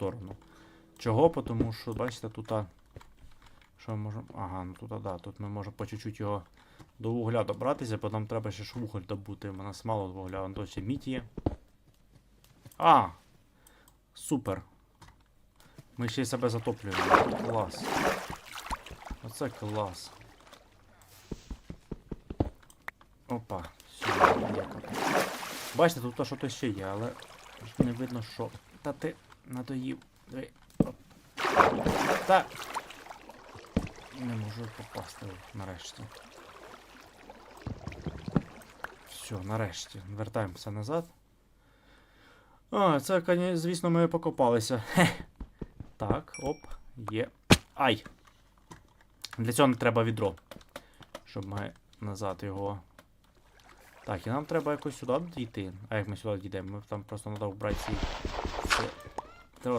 сторону. Чого? Тому що, бачите, тут. Що ми можемо. Ага, ну тут, да, тут ми можемо по чуть-чуть його до вугля добратися, бо нам треба ще ж вуголь добути. У нас мало вугля, вон тут ще мідь. А! Супер. Ми ще й себе затоплюємо. Клас. Оце клас. Опа, є. Бачите, тут то, що то ще є, але не видно, що. Та ти надоїв. Диви. Оп. Та. Не можу попасти нарешті. Все, нарешті. Вертаємося назад. А, це, звісно, ми покопалися. Хе. Так, оп, є. Ай! Для цього не треба відро. Щоб ми назад його. Так, і нам треба якось сюди дійти. А як ми сюди дійдемо? Ми там просто треба вбрати ці